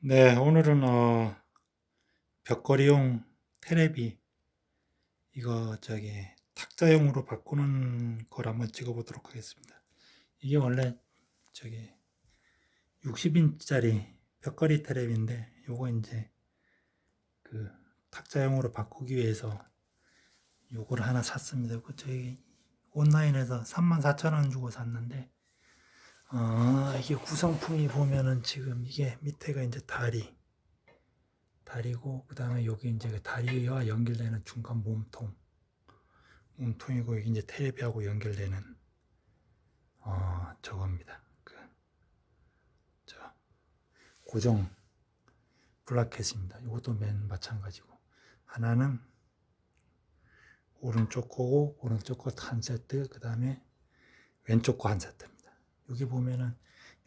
네, 오늘은 어, 벽걸이용 테레비 이거 저기 탁자용으로 바꾸는 걸 한번 찍어보도록 하겠습니다. 이게 원래 저기 60인치짜리 벽걸이 테레비인데 요거 이제 그 탁자용으로 바꾸기 위해서 요걸 하나 샀습니다. 그 저기 온라인에서 34,000원 주고 샀는데 아, 이게 구성품이 보면은 지금 이게 밑에가 이제 다리, 다리고, 그 다음에 여기 이제 그 다리와 연결되는 중간 몸통, 몸통이고, 이게 이제 테레비하고 연결되는, 어, 저겁니다. 그, 저, 고정 블라켓입니다. 이것도 맨 마찬가지고. 하나는 오른쪽 거고, 오른쪽 거 한 세트, 그 다음에 왼쪽 거 한 세트입니다. 여기 보면은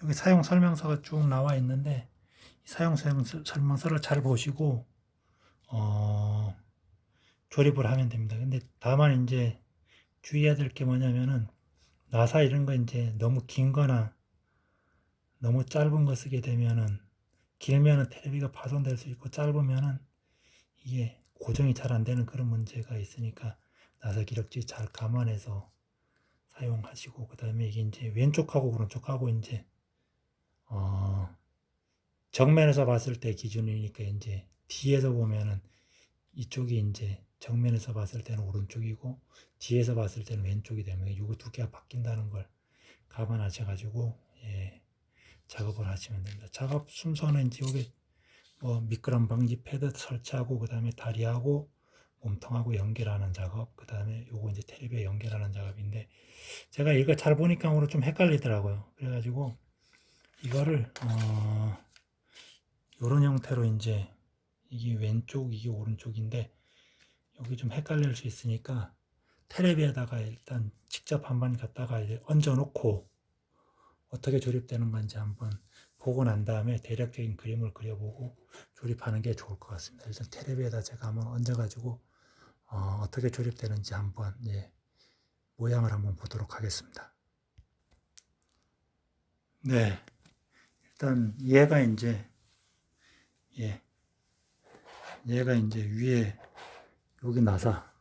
여기 사용 설명서가 쭉 나와 있는데 이 사용 설명서를 잘 보시고 어, 조립을 하면 됩니다. 근데 다만 이제 주의해야 될 게 뭐냐면은 나사 이런 거 이제 너무 긴 거나 너무 짧은 거 쓰게 되면은 길면은 테레비가 파손될 수 있고 짧으면은 이게 고정이 잘 안 되는 그런 문제가 있으니까 나사 기력지 잘 감안해서 사용하시고 그 다음에 이게 이제 왼쪽하고 오른쪽하고 이제 어 정면에서 봤을 때 기준이니까 이제 뒤에서 보면은 이쪽이 이제 정면에서 봤을 때는 오른쪽이고 뒤에서 봤을 때는 왼쪽이 되면 이거 두 개가 바뀐다는 걸 감안하셔 가지고 예, 작업을 하시면 됩니다. 작업 순서는 이제 여기 뭐 미끄럼 방지 패드 설치하고 그 다음에 다리하고 몸통하고 연결하는 작업, 그 다음에 요거 이제 텔레비에 연결하는 작업인데, 제가 이거 잘 보니까 오늘 좀 헷갈리더라고요. 그래가지고, 이거를, 어, 요런 형태로 이제, 이게 왼쪽, 이게 오른쪽인데, 여기 좀 헷갈릴 수 있으니까, 텔레비에다가 일단 직접 한번 갖다가 이제 얹어놓고, 어떻게 조립되는 건지 한번 보고 난 다음에 대략적인 그림을 그려보고 조립하는 게 좋을 것 같습니다. 일단 텔레비에다 제가 한번 얹어가지고 어, 떻게 조립되는지 한번 예, 모양을 한번 보도록 하겠습니다. 네, 일단 얘가 이제 예, 얘가 이제 위에 여기 나사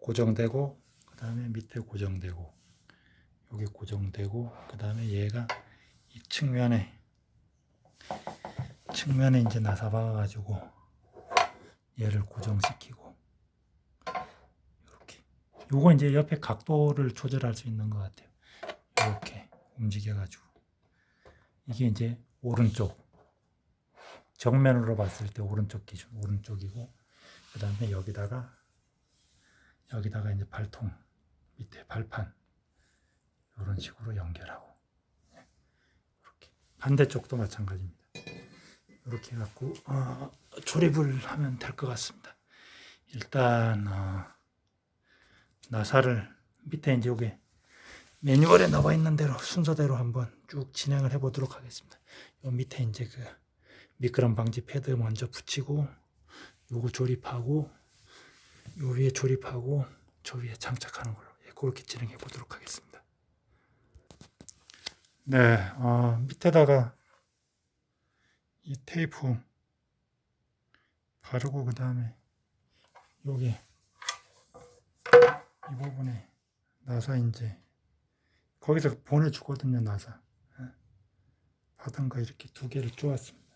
고정되고 그 다음에 밑에 고정되고 여기 고정되고 그 다음에 얘가 이 측면에 측면에 이제 나사 박아가지고 얘를 고정시키고 요거 이제 옆에 각도를 조절할 수 있는 것 같아요. 이렇게 움직여가지고 이게 이제 오른쪽 정면으로 봤을 때 오른쪽 기준 오른쪽이고 그 다음에 여기다가 여기다가 이제 발통 밑에 발판 이런 식으로 연결하고 이렇게 반대쪽도 마찬가지입니다. 이렇게 해갖고 어, 조립을 하면 될 것 같습니다. 일단 어, 나사를 밑에 이제 여기 매뉴얼에 나와 있는 대로 순서대로 한번 쭉 진행을 해 보도록 하겠습니다. 요 밑에 이제 그 미끄럼 방지 패드 먼저 붙이고 요거 조립하고 요 위에 조립하고 저 위에 장착하는 걸로 예, 그렇게 진행해 보도록 하겠습니다. 네, 어, 밑에다가 이 테이프 바르고 그 다음에 여기 이 부분에 나사 이제 거기서 보내주거든요 나사. 예. 받은 거 이렇게 두 개를 쪼았습니다.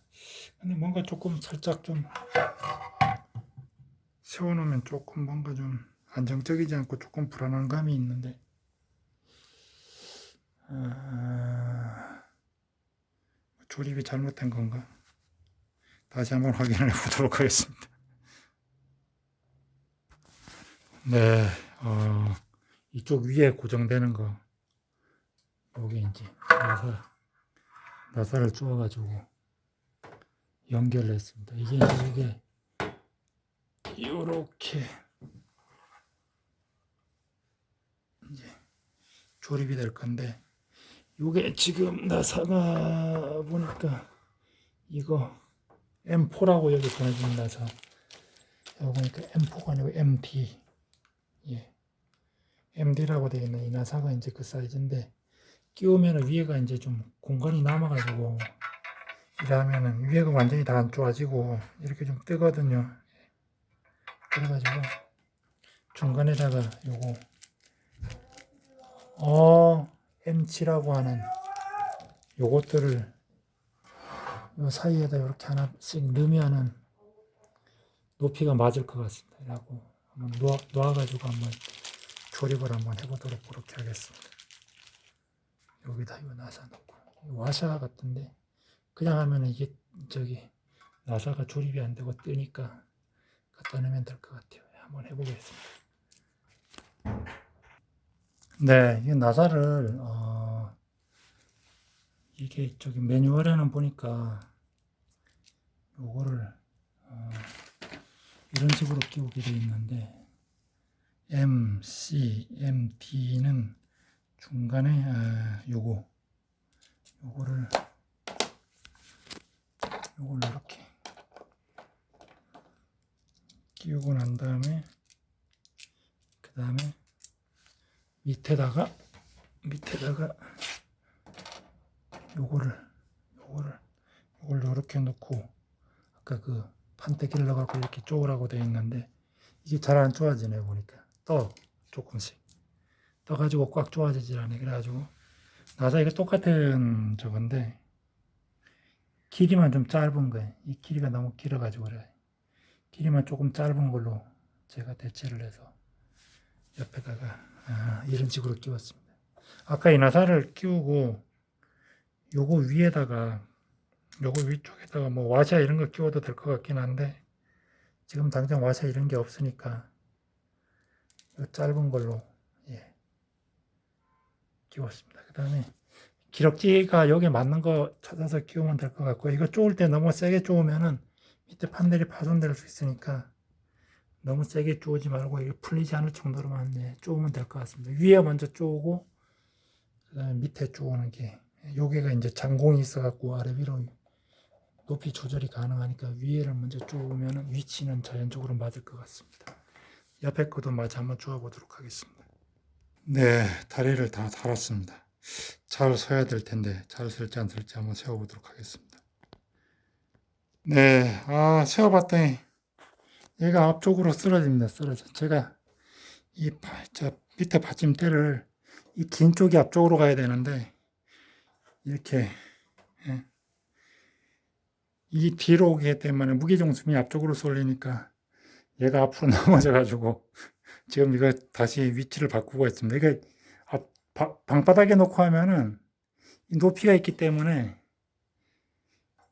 근데 뭔가 조금 살짝 좀 세워놓으면 조금 뭔가 좀 안정적이지 않고 조금 불안한 감이 있는데. 아, 조립이 잘못된 건가? 다시 한번 확인을 해보도록 하겠습니다. 네 어, 이쪽 위에 고정되는 거 여기 이제 나사 나사를 쪼아가지고 연결을 했습니다. 이게 이게 요렇게 이제 조립이 될 건데 요게 지금 나사가 보니까 이거 M4라고 여기 보내준 나사 여기 보니까 M4가 아니고 MD 예. MD라고 되어 있는 이 나사가 이제 그 사이즈인데 끼우면 위에가 이제 좀 공간이 남아가지고 이러면은 위에가 완전히 다 안 좋아지고 이렇게 좀 뜨거든요. 그래가지고 중간에다가 요거 어 M7라고 하는 요것들을 요 사이에다 이렇게 하나씩 넣으면은 높이가 맞을 것 같습니다. 라고 놓아, 놓아가지고 한번 조립을 한번 해보도록 그렇게 하겠습니다. 여기다 이거 나사 놓고 와샤 같은데 그냥 하면은 이게 저기 나사가 조립이 안 되고 뜨니까 갖다 놓으면 될 것 같아요. 한번 해보겠습니다. 네, 이 나사를 어, 이게 저기 매뉴얼에는 보니까 요거를 어, 이런 식으로 끼우게 되어 있는데 M, C, M, D는 중간에 아, 요거. 요거를 요걸 이렇게 끼우고 난 다음에 그 다음에 밑에다가 밑에다가 요거를 요거를 요걸 요렇게 놓고 아까 그 판때기를 넣어갖고 이렇게 쪼으라고 되어 있는데 이게 잘 안 쪼아지네 보니까 떠 조금씩 떠가지고 꽉 쪼아지질 않네 그래가지고 나사 이거 똑같은 저건데 길이만 좀 짧은 거예요. 이 길이가 너무 길어가지고 그래. 길이만 조금 짧은 걸로 제가 대체를 해서 옆에다가 아, 이런 식으로 끼웠습니다. 아까 이 나사를 끼우고 요거 위에다가 요거 위쪽에다가 뭐 와샤 이런 거 끼워도 될 것 같긴 한데 지금 당장 와샤 이런 게 없으니까 요 짧은 걸로 예 끼웠습니다. 그 다음에 기럭지가 여기에 맞는 거 찾아서 끼우면 될 것 같고 이거 쪼을 때 너무 세게 쪼으면은 밑에 판넬이 파손될 수 있으니까 너무 세게 쪼우지 말고 이게 풀리지 않을 정도로만 예, 쪼으면 될 것 같습니다. 위에 먼저 쪼우고 그 다음에 밑에 쪼우는 게 여기가 이제 장공이 있어갖고 아래 위로 높이 조절이 가능하니까 위에를 먼저 쪼으면 위치는 자연적으로 맞을 것 같습니다. 옆에 것도 마저 한번 쪼아보도록 하겠습니다. 네, 다리를 다 달았습니다. 잘 서야 될 텐데 잘 설지 안 설지 한번 세워보도록 하겠습니다. 네, 아 세워봤더니 얘가 앞쪽으로 쓰러집니다. 쓰러져. 제가 이저 밑에 받침대를 이 긴 쪽이 앞쪽으로 가야 되는데 이렇게 예. 이 뒤로 오기 때문에 무게중심이 앞쪽으로 쏠리니까 얘가 앞으로 넘어져 가지고 지금 이거 다시 위치를 바꾸고 있습니다. 이게 방바닥에 놓고 하면은 이 높이가 있기 때문에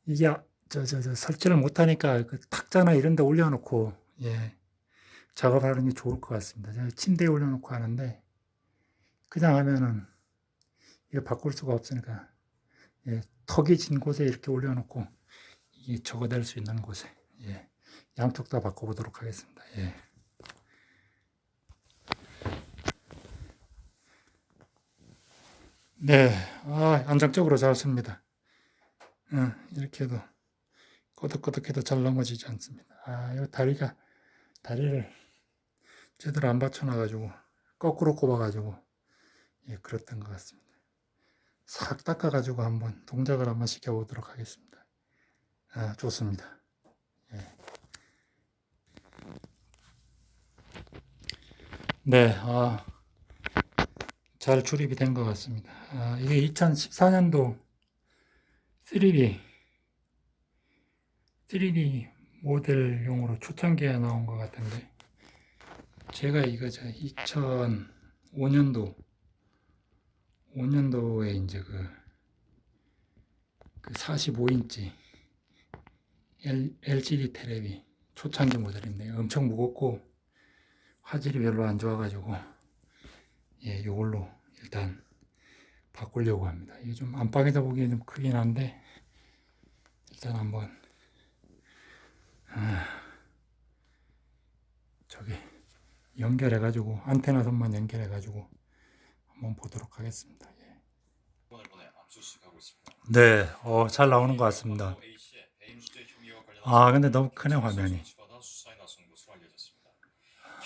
이게 저, 저, 저 설치를 못하니까 그 탁자나 이런 데 올려놓고 예, 작업하는 게 좋을 것 같습니다. 제가 침대에 올려놓고 하는데 그냥 하면은 이거 바꿀 수가 없으니까 예, 턱이 진 곳에 이렇게 올려놓고 이게 적어낼 수 있는 곳에 예, 양쪽 다 바꿔보도록 하겠습니다. 예. 네, 아, 안정적으로 잘 씁니다. 어, 이렇게 해도 꼬득꼬득해도 잘 넘어지지 않습니다. 아, 이 다리가 다리를 제대로 안 받쳐놔가지고 거꾸로 꼽아가지고 예, 그랬던 것 같습니다. 싹 닦아가지고 한번 동작을 한번 시켜보도록 하겠습니다. 아, 좋습니다. 네, 아, 잘 조립이 된 것 같습니다. 아, 이게 2014년도 3D, 3D 모델용으로 초창기에 나온 것 같은데, 제가 이거 저 2005년도 5년도에 이제 그, 그 45인치 L, LCD 테레비 초창기 모델인데 엄청 무겁고 화질이 별로 안 좋아가지고 예, 요걸로 일단 바꾸려고 합니다. 이게 좀 안방에서 보기엔 좀 크긴 한데 일단 한번 아, 저기 연결해가지고 안테나 선만 연결해가지고 한번 보도록 하겠습니다. 예. 네, 어, 잘 나오는 것 같습니다. 아, 근데 너무 크네 화면이.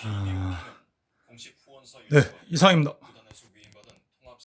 아, 네, 이상입니다.